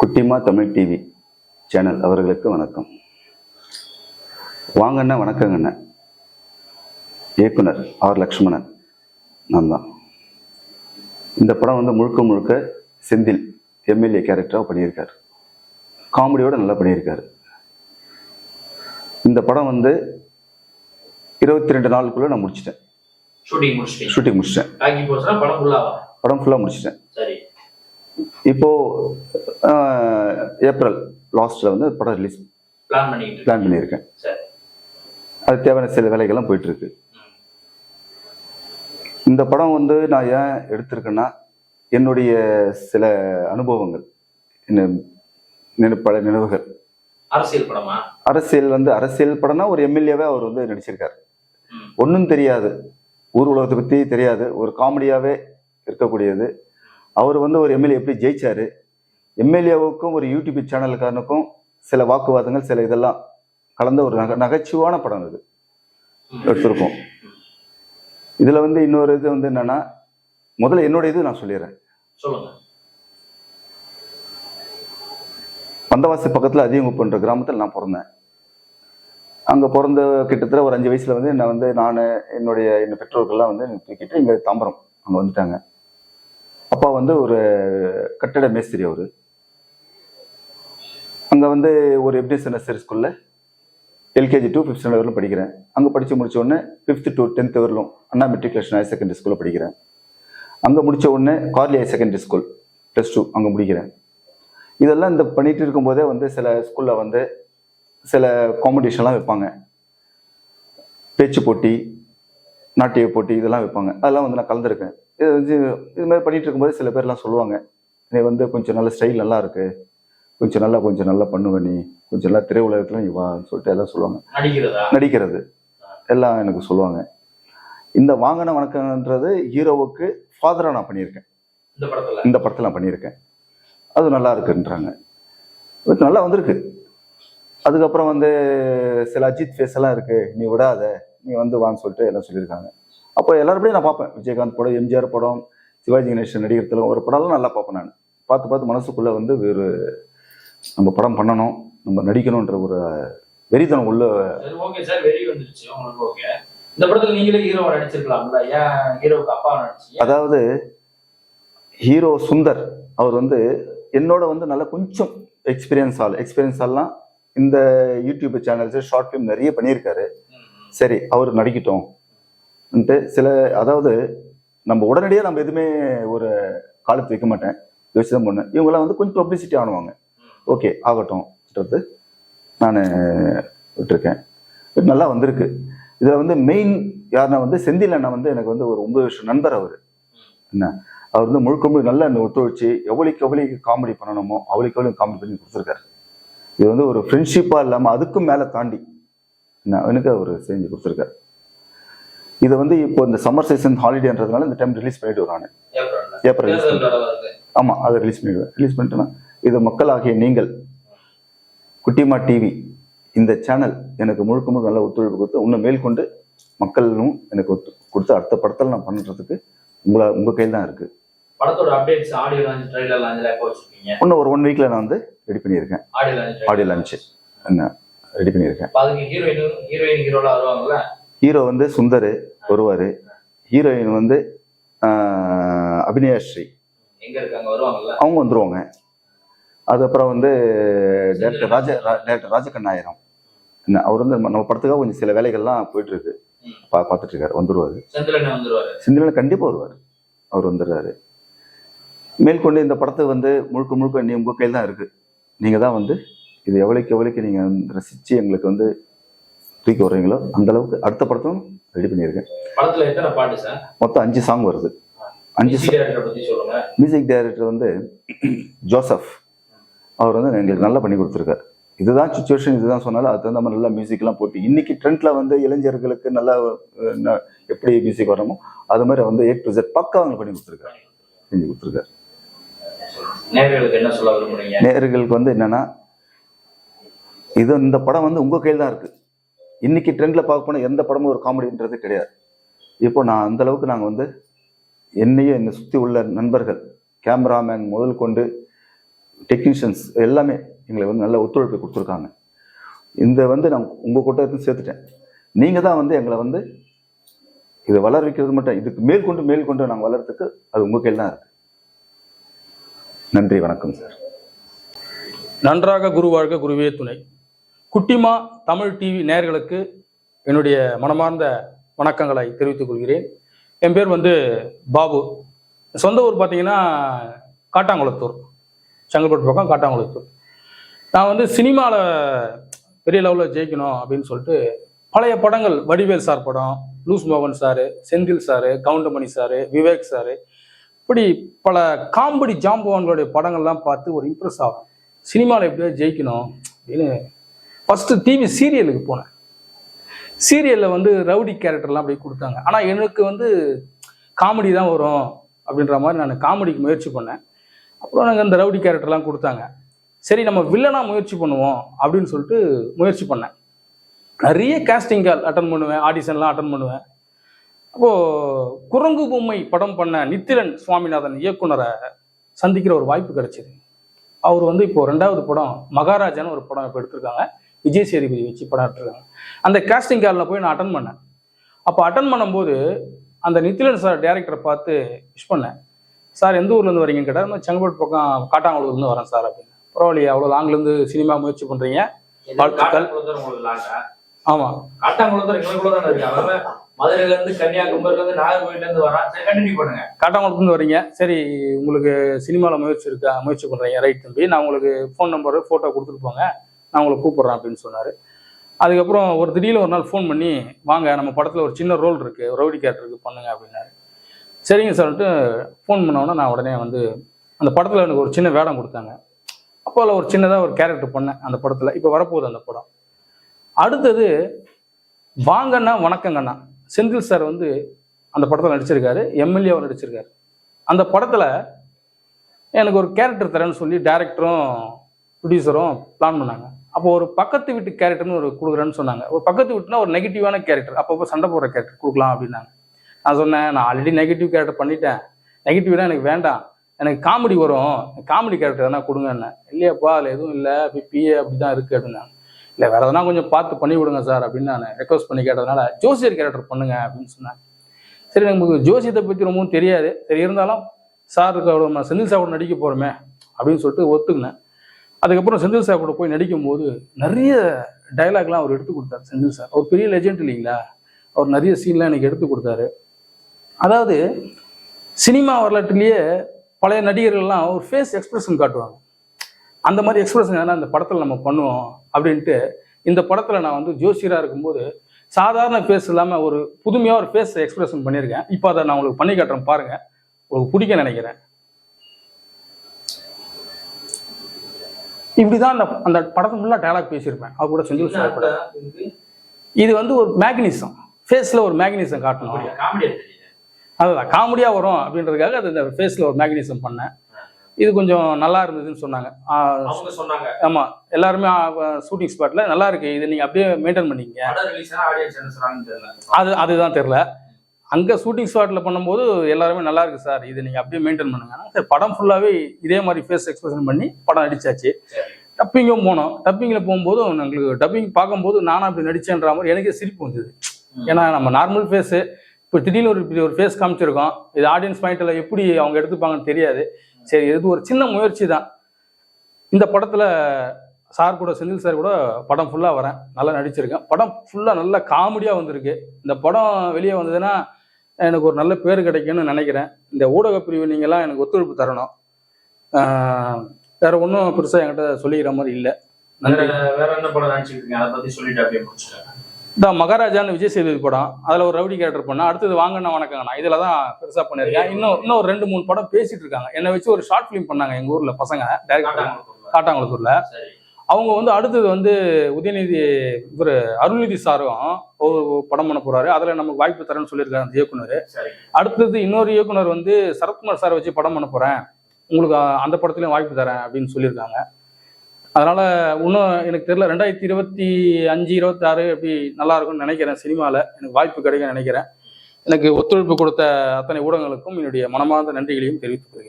குட்டிமா Tamil TV channel அவர்களுக்கு வணக்கம். வாங்கண்ணா வணக்கங்கண்ணா. இயக்குனர் ஆர் லக்ஷ்மணன் நான் தான் இந்த படம் வந்து முழுக்க முழுக்க செந்தில் எம்எல்ஏ கேரக்டராக பண்ணியிருக்காரு. காமெடியோட நல்லா பண்ணியிருக்காரு. இந்த படம் வந்து இருபத்தி ரெண்டு நாளுக்குள்ளே நான் முடிச்சிட்டேன். ஷூட்டிங் முடிச்சிட்டீங்க. ஷூட்டிங் முடிச்சிட்டேன். படம் ஃபுல்லாக முடிச்சிட்டேன். இப்போ ஏப்ரல் லாஸ்ட்ல வந்து படம் ரிலீஸ் பிளான் பண்ணியிருக்கேன். அது தேவையான சில வேலைகள்லாம் போயிட்டு இருக்கு ம். இந்த படம் வந்து நான் ஏன் எடுத்திருக்கேன்னா என்னுடைய சில அனுபவங்கள் என்ன பல நினைவுகள். அரசியல் படமா? அரசியல் வந்து அரசியல் படம்னா ஒரு எம்எல்ஏவே அவர் வந்து நடிச்சிருக்காரு. ஒன்றும் தெரியாது. ஊர் உலகத்தை பற்றி தெரியாது. ஒரு காமெடியாகவே இருக்கக்கூடியது. அவர் வந்து ஒரு எம்எல்ஏ எப்படி ஜெயிச்சாரு எம்எல்ஏவுக்கும் ஒரு யூடியூப் சேனலுக்காரனுக்கும் சில வாக்குவாதங்கள் சில இதெல்லாம் கலந்த ஒரு நகை நகைச்சுவான படம் இது. எடுத்திருக்கோம். இதில் வந்து இன்னொரு இது வந்து என்னன்னா முதல்ல என்னோட இது நான் சொல்லிடுறேன். சொல்லுங்க. பந்தவாசி பக்கத்தில் அதிகங்குப்பன்ற கிராமத்தில் நான் பிறந்தேன். அங்கே பிறந்த கிட்டத்தட்ட ஒரு அஞ்சு வயசில் வந்து நான் வந்து நான் என்னுடைய என் பெற்றோர்கள்லாம் வந்து என்னை தூக்கிட்டு இங்கே தாம்பரம் அங்கே வந்துட்டாங்க. அப்பா வந்து ஒரு கட்டட மேஸ்திரி அவர். அங்கே வந்து ஒரு எப்டிஎஸ் நர்சரி ஸ்கூலில் L K G to fifth standard வரலும் படிக்கிறேன். அங்கே படித்து முடிச்ச உடனே ஃபிஃப்த் டு டென்த் வரலும் அண்ணா மெட்ரிகுலேஷன் ஹையர் செகண்டரி ஸ்கூலில் படிக்கிறேன். அங்கே முடிச்ச உடனே garlic higher secondary school plus two அங்கே முடிக்கிறேன். இதெல்லாம் இந்த பண்ணிகிட்டு இருக்கும்போதே வந்து சில ஸ்கூலில் வந்து சில காம்படிஷன்லாம் வைப்பாங்க. பேச்சு போட்டி நாட்டிய போட்டி இதெல்லாம் வைப்பாங்க. அதெல்லாம் வந்து நான் கலந்துருக்கேன். இது வந்து இது மாதிரி பண்ணிட்டு இருக்கும்போது சில பேர்லாம் சொல்லுவாங்க நீ வந்து கொஞ்சம் நல்ல ஸ்டைல் நல்லா இருக்கு கொஞ்சம் நல்லா கொஞ்சம் நல்லா பண்ணுவ நீ. கொஞ்சம் நல்லா திரையுலகத்துல நீ வான்னு சொல்லிட்டு எல்லாம் சொல்லுவாங்க. நடிக்கிறதா? எல்லாம் எனக்கு சொல்லுவாங்க. இந்த வாங்கின வணக்கம்ன்றது ஹீரோவுக்கு ஃபாதராக நான் பண்ணியிருக்கேன். இந்த படத்துல? இந்த படத்தில் நான் பண்ணியிருக்கேன். அது நல்லா இருக்குன்றாங்க. இது நல்லா வந்திருக்கு. அதுக்கப்புறம் வந்து சில அஜித் ஃபேஸ் எல்லாம் இருக்கு. நீ விடாத. நீ வந்து வான்னு சொல்லிட்டு எல்லாம் சொல்லியிருக்காங்க. அப்போ எல்லாருப்படியும் நான் பார்ப்பேன். விஜயகாந்த் படம் எம்ஜிஆர் படம் சிவாஜி கணேசன் நடிகர் ஒரு படம்லாம் நல்லா பார்ப்பேன் நான். பார்த்து பார்த்து மனசுக்குள்ள வந்து வேறு நம்ம படம் பண்ணணும் நம்ம நடிக்கணுன்ற ஒரு வெறித்தனம் உள்ள ஓகே சார் வெளிய வந்துருச்சு. உங்களுக்கு ஓகே இந்த படத்துல நீங்களே ஹீரோவா நடிச்சிருக்கலாம்ல? ஏன் ஹீரோவுக்கு அப்பா நடிச்சீங்க? அதாவது ஹீரோ சுந்தர் அவர் வந்து என்னோட வந்து நல்ல கொஞ்சம் எக்ஸ்பீரியன்ஸ் ஆள். எக்ஸ்பீரியன்ஸ் ஆள்லாம் இந்த யூடியூப் சேனல்ஸ் ஷார்ட் ஃபிலிம் நிறைய பண்ணியிருக்காரு. சரி அவர் நடிக்கட்டும். சில அதாவது நம்ம உடனடியாக நம்ம எதுவுமே ஒரு காலத்து வைக்க மாட்டேன். யோசிச்சு தான் பண்ணேன் இவங்கெல்லாம் வந்து கொஞ்சம் பப்ளிசிட்டி ஆனுவாங்க. ஓகே ஆகட்டும்ன்றது நான் விட்டுருக்கேன். நல்லா வந்திருக்கு. இதில் வந்து மெயின் யாருன்னா வந்து செந்தில் அண்ணா வந்து எனக்கு வந்து ஒரு ஒன்பது வருஷம் நண்பர் அவர். என்ன? அவர் வந்து முழுக்க முழுக்க நல்லா அந்த ஒத்துழைச்சு எவ்வளோக்கு எவ்வளோக்கு காமெடி பண்ணணுமோ அவளுக்கு எவ்வளோ காமெடி பண்ணி கொடுத்துருக்காரு. இது வந்து ஒரு ஃப்ரெண்ட்ஷிப்பாக இல்லாமல் அதுக்கும் மேலே தாண்டி என்ன? எனக்கு அவர் செஞ்சு கொடுத்துருக்காரு. இதை வந்து இப்போ இந்த சம்மர் சீசன் ஹாலிடேன்றதுனால இந்த டைம் ரிலீஸ் பண்ணிட்டு வரானு. ஏப்ரல் தடவை வருது ஆமாம் அதை ரிலீஸ் பண்ணிடுவேன் ரிலீஸ் பண்ணிட்டேன்னா இது மக்களாகிய நீங்கள் குட்டிமா டிவி இந்த சேனல் எனக்கு முழுக்க முழுக்க நல்ல ஒத்துழைப்பு கொடுத்து இன்னும் மேற்கொண்டு மக்களும் எனக்கு கொடுத்து அடுத்த படத்தில் நான் பண்ணுறதுக்கு உங்களை உங்கள் கையில் தான் இருக்குது படத்தோட அப்டேட்ஸ் ஆடியோ லான்ச் ட்ரைலர் லான்ச்ல எப்போ வச்சிருக்கீங்க? இன்னும் ஒரு ஒன் வீக்கில் நான் வந்து ரெடி பண்ணியிருக்கேன். ஆடியோ லான்ச் ஆடியோ லான்ச் என்ன ரெடி பண்ணியிருக்கேன். அதுக்கு ஹீரோயின் ஹீரோயின் ஹீரோலாம் வருவாங்கல்ல? ஹீரோ வந்து சுந்தர் வருவார். ஹீரோயின் வந்து அபிநயாஸ்ரீ அவங்க வந்துருவாங்க. அதுக்கப்புறம் வந்து டேரக்டர் ராஜ டேரக்டர் ராஜகண்ணாயிரம். என்ன அவர் வந்து நம்ம படத்துக்காக கொஞ்சம் சில வேலைகள்லாம் போயிட்டு இருக்கு ம். பா பார்த்துட்டு இருக்காரு வந்துருவாரு. செந்திலண்ணே வந்துருவாரு. சிந்தில கண்டிப்பாக வருவார். அவர் வந்துடுறாரு. மேற்கொண்டு இந்த படத்தை வந்து முழுக்க முழுக்க நீ உங்கள் கையில் தான் இருக்கு. நீங்கள் தான் வந்து இது எவ்வளோக்கு எவ்வளோக்கு நீங்கள் ரசித்து எங்களுக்கு வந்து தூக்கி வர்றீங்களோ அந்த அளவுக்கு அடுத்த படத்தும் ரெடி பண்ணியிருக்கேன். படத்துல எத்தனை பாட்டு சார் மொத்தம் அஞ்சு சாங் வருது. அஞ்சு மியூசிக் டைரக்டர் வந்து ஜோசப் அவர் வந்து எங்களுக்கு நல்லா பண்ணி கொடுத்துருக்காரு. இதுதான் சுச்சுவேஷன் இதுதான் சொன்னாலும் அது தகுந்த மாதிரி நல்லா மியூசிக்லாம் போட்டு இன்னைக்கு ட்ரெண்ட்ல வந்து இளைஞர்களுக்கு நல்லா எப்படி மியூசிக் வரணுமோ அது மாதிரி வந்து ஏ டு Z பக்கா அவங்க பண்ணி கொடுத்துருக்காரு. செஞ்சு கொடுத்துருக்காரு. நேர்களுக்கு என்ன சொல்ல விரும்புறீங்க? நேயர்களுக்கு வந்து என்னன்னா இது இந்த படம் வந்து உங்க கையில் தான் இருக்கு. இன்னைக்கு ட்ரெண்டில் பார்க்க போனால் எந்த படமும் ஒரு காமெடின்றது கிடையாது. இப்போ நான் அந்த அளவுக்கு நாங்கள் வந்து என்னையும் என்னை சுற்றி உள்ள நண்பர்கள் கேமராமேன் முதல் கொண்டு டெக்னீஷியன்ஸ் எல்லாமே எங்களை வந்து நல்ல ஒத்துழைப்பு கொடுத்துருக்காங்க. இந்த வந்து நான் உங்கள் கூட்டத்தையும் சேர்த்துட்டேன். நீங்கள் தான் வந்து எங்களை வந்து இதை வளர வைக்கிறது மட்டும் இதுக்கு மேல் கொண்டு மேல் கொண்டு நாங்கள் வளர்றதுக்கு அது உங்கள் கையில் தான் இருக்கு. நன்றி வணக்கம் சார். நன்றாக குரு வாழ்க குருவே துணை. குட்டிமா தமிழ் டிவி நேர்களுக்கு என்னுடைய மனமார்ந்த வணக்கங்களை தெரிவித்துக் கொள்கிறேன். என் பேர் வந்து பாபு. சொந்த ஊர் பார்த்தீங்கன்னா காட்டாங்குளத்தூர். செங்கல்பட்டு பக்கம் காட்டாங்குளத்தூர். நான் வந்து சினிமாவில் பெரிய லெவலில் ஜெயிக்கணும் அப்படின்னு சொல்லிட்டு பழைய படங்கள் வடிவேல் சார் படம் லூஸ் மோகன் sir Senthil sir Goundamani sir Vivek sir இப்படி பல காமெடி ஜாம்பவான்களுடைய படங்கள்லாம் பார்த்து ஒரு இம்ப்ரெஸ் ஆகும். சினிமாவில் எப்படியாவது ஜெயிக்கணும் அப்படின்னு ஃபஸ்ட்டு டிவி சீரியலுக்கு போனேன். சீரியலில் வந்து ரவுடி கேரக்டர்லாம் அப்படியே கொடுத்தாங்க. ஆனால் எனக்கு வந்து காமெடி தான் வரும் அப்படின்ற மாதிரி நான் காமெடிக்கு முயற்சி பண்ணேன். அப்புறம் எனக்கு அந்த ரவுடி கேரக்டர்லாம் கொடுத்தாங்க. சரி நம்ம வில்லனாக முயற்சி பண்ணுவோம் அப்படின்னு சொல்லிட்டு முயற்சி பண்ணேன். நிறைய கேஸ்டிங் கால் அட்டன் பண்ணுவேன் ஆடிஷன்லாம் அட்டன் பண்ணுவேன். அப்போது குரங்கு பொம்மை படம் பண்ண நித்திரன் சுவாமிநாதன் இயக்குனரை சந்திக்கிற ஒரு வாய்ப்பு கிடைச்சிது. அவர் வந்து இப்போ ரெண்டாவது படம் மகாராஜான்னு ஒரு படம் இப்போ எடுத்திருக்காங்க. விஜய் சேதுபதி வச்சு படம் அந்த casting காலில் போய் நான் அட்டன் பண்ணேன். அப்போ அட்டன் பண்ணும்போது அந்த நித்திலன் சார் டேரக்டரை பார்த்து விஷ் பண்ணேன். சார் எந்த ஊர்லேருந்து வரீங்கன்னு கேட்டால் "நான் செங்கல்பட்டு பக்கம் காட்டாங்குளூர்லேருந்து வரேன் சார் அப்படின்னு. பரவாயில்லையே அவ்வளோ லாங்லேருந்து சினிமா முயற்சி பண்ணுறீங்க வாழ்த்துக்கள். ஆமாம் காட்டாங்குளத்தூர் எங்களுக்குள்ள தானே இருக்கு. அவன் மதுரையில இருந்து கன்னியாகுமரியில இருந்து நாகர்கோயில இருந்து வரான். சரி கண்டினியூ பண்ணுங்க. காட்டாங்குளத்துலேருந்து வரீங்க. சரி உங்களுக்கு சினிமாவில் முயற்சி இருக்கா? முயற்சி பண்ணுறீங்க ரைட் தம்பி. நான் உங்களுக்கு ஃபோன் நம்பரு ஃபோட்டோ கொடுத்துட்டு போங்க. நான் உங்களை கூப்பிட்றேன் அப்படின்னு சொன்னார். அதுக்கப்புறம் ஒரு திடீர்னு ஒரு நாள் ஃபோன் பண்ணி வாங்க நம்ம படத்தில் ஒரு சின்ன ரோல் இருக்குது ரவுடி கேரக்டருக்கு பண்ணுங்க அப்படின்னாரு. சரிங்க சொல்லிட்டு ஃபோன் பண்ணோன்னா நான் உடனே வந்து அந்த படத்தில் எனக்கு ஒரு சின்ன வேடம் கொடுத்தாங்க. அப்போ அதில் ஒரு சின்னதாக ஒரு கேரக்டர் பண்ணேன் அந்த படத்தில். இப்போ வரப்போகுது அந்த படம். அடுத்தது வாங்கண்ணா வணக்கங்கண்ணா. செந்தில் சார் வந்து அந்த படத்தில் நடிச்சிருக்காரு எம்எல்ஏவும் நடிச்சிருக்காரு. அந்த படத்தில் எனக்கு ஒரு கேரக்டர் தரேன்னு சொல்லி டேரக்டரும் ப்ரொடியூசரும் பிளான் பண்ணாங்க. அப்போ ஒரு பக்கத்து வீட்டு கேரக்டர்னு ஒரு கொடுக்குறேன்னு சொன்னாங்க. ஒரு பக்கத்து வீட்டுனா ஒரு நெகட்டிவான கேரக்டர் அப்பப்போ சண்டை போடுற கேரக்டர் கொடுக்கலாம் அப்படின்னாங்க. நான் சொன்னேன் நான் ஆல்ரெடி நெகட்டிவ் கேரக்டர் பண்ணிட்டேன். நெகட்டிவ்னா எனக்கு வேண்டாம். எனக்கு காமெடி வரும். காமெடி கேரக்டர் எதனா கொடுங்கன்னு இல்லையாப்பா அதில் எதுவும் இல்லை. பிஏ அப்படி தான் இருக்குது அப்படின்னாங்க. இல்லை வேறு எதனா கொஞ்சம் பார்த்து பண்ணி விடுங்க சார் அப்படின்னு நான் ரெக்வஸ்ட் பண்ணி கேட்டதுனால ஜோசியர் கேரக்டர் பண்ணுங்க அப்படின்னு சொன்னேன் சரி நமக்கு ஜோசியத்தை பற்றி ரொம்பவும் தெரியாது. சரி இருந்தாலும் சாருக்கு அவ்வளோ செந்தில் சார் கூட நடிக்க போகிறோமே அப்படின்னு சொல்லிட்டு ஒத்துக்கினேன். அதுக்கப்புறம் செந்தில் சார் கூட போய் நடிக்கும்போது நிறைய டைலாக்லாம் அவர் எடுத்து கொடுத்தாரு செந்தில் சார் அவர் பெரிய லெஜெண்ட் இல்லைங்களா? அவர் நிறைய சீன்லாம் எனக்கு எடுத்து கொடுத்தாரு. அதாவது சினிமா வரலாற்றுலேயே பழைய நடிகர்கள்லாம் ஒரு ஃபேஸ் எக்ஸ்பிரஷன் காட்டுவாங்க. அந்த மாதிரி எக்ஸ்பிரஷன் எதனா இந்த படத்தில் நம்ம பண்ணுவோம் அப்படின்ட்டு இந்த படத்தில் நான் வந்து ஜோசியராக இருக்கும்போது சாதாரண ஃபேஸ் இல்லாமல் ஒரு புதுமையாக ஒரு ஃபேஸ் எக்ஸ்பிரஷன் பண்ணியிருக்கேன். இப்போ அதை நான் உங்களுக்கு பண்ணி காட்டுறேன் பாருங்கள் உங்களுக்கு பிடிக்க நினைக்கிறேன். இப்படிதான் அந்த அந்த படத்தை ஃபுல்லாக டயலாக் பேசியிருப்பேன். அவர் கூட செஞ்சு சார் இது? வந்து ஒரு மேக்னிசம் ஃபேஸில் ஒரு மேக்னிசம் காட்டணும். அதுதான். காமெடியாக வரும் அப்படின்றதுக்காக அது இந்த ஃபேஸில் ஒரு மேக்னிசம் பண்ணேன். இது கொஞ்சம் நல்லா இருந்ததுன்னு சொன்னாங்க. சொன்னாங்க. ஆமாம் எல்லாருமே ஷூட்டிங் ஸ்பாட்டில் நல்லா இருக்கு. இது நீங்கள் அப்படியே மெயின்டைன் தெரியல. அது அதுதான் தெரில அங்கே ஷூட்டிங் ஸ்பாட்டில் பண்ணும்போது எல்லாருமே நல்லா இருக்கு சார். இது நீங்கள் அப்படியே மெயின்டைன் பண்ணுங்க. சார் படம் ஃபுல்லாகவே இதே மாதிரி ஃபேஸ் எக்ஸ்பிரஷன் பண்ணி படம் அடிச்சாச்சு டப்பிங்கும் போனோம். டப்பிங்கில் போகும்போது எங்களுக்கு டப்பிங் பார்க்கும்போது நானும் அப்படி நடிச்சேன்ற மாதிரி எனக்கே சிரிப்பு வந்தது. ஏன்னா நம்ம நார்மல் ஃபேஸு இப்போ திடீர்னு ஒரு இப்படி ஒரு ஃபேஸ் காமிச்சிருக்கோம். இது ஆடியன்ஸ் பாயிண்டில் எப்படி அவங்க எடுத்துப்பாங்கன்னு தெரியாது. சரி இது ஒரு சின்ன முயற்சி தான். இந்த படத்தில் சார் கூட செந்தில் சார் கூட படம் ஃபுல்லாக வரேன். நல்லா நடிச்சிருக்கேன். படம் ஃபுல்லாக நல்ல காமெடியாக வந்திருக்கு. இந்த படம் வெளியே வந்ததுன்னா எனக்கு ஒரு நல்ல பேர் கிடைக்கும்னு நினைக்கிறேன். இந்த ஊடக பிரிவு நீங்கள்லாம் எனக்கு ஒத்துழைப்பு தரணும். வேற ஒன்றும் பெருசாக என்கிட்ட சொல்லிக்கிற மாதிரி இல்லை. இந்த மகாராஜான்னு விஜய் சேதுபதி படம். அதில் ஒரு ரவுடி கேரக்டர் பண்ணேன் அடுத்தது வாங்கண்ணா வணக்கங்கண்ணா. இதில் தான் பெருசாக பண்ணியிருக்கேன். இன்னும் இன்னும் ஒரு ரெண்டு மூணு படம் பேசிட்டு இருக்காங்க. என்னை வச்சு ஒரு ஷார்ட் ஃபிலிம் பண்ணாங்க எங்கள் ஊரில் பசங்க டேரக்டர் காட்டாங்குளத்தூர்ல. அவங்க வந்து அடுத்தது வந்து உதயநிதி இவர் அருள்நிதி சாரும் ஒரு படம் பண்ண போறாரு. அதில் நமக்கு வாய்ப்பு தரேன்னு சொல்லியிருக்காரு அந்த இயக்குனர். அடுத்தது இன்னொரு இயக்குனர் வந்து சரத்குமார் சார் வச்சு படம் பண்ண போறேன். உங்களுக்கு அந்த படத்துலயும் வாய்ப்பு தரேன் அப்படின்னு சொல்லியிருக்காங்க. அதனால இன்னும் எனக்கு தெரியல ரெண்டாயிரத்தி இருபத்தி அஞ்சு இருபத்தாறு அப்படி நல்லா இருக்கும்னு நினைக்கிறேன் சினிமாவில் எனக்கு வாய்ப்பு கிடைக்கும் நினைக்கிறேன். எனக்கு ஒத்துழைப்பு கொடுத்த அத்தனை ஊடகங்களுக்கும் என்னுடைய மனமார்ந்த நன்றிகளையும் தெரிவித்துக் கொள்கிறேன்.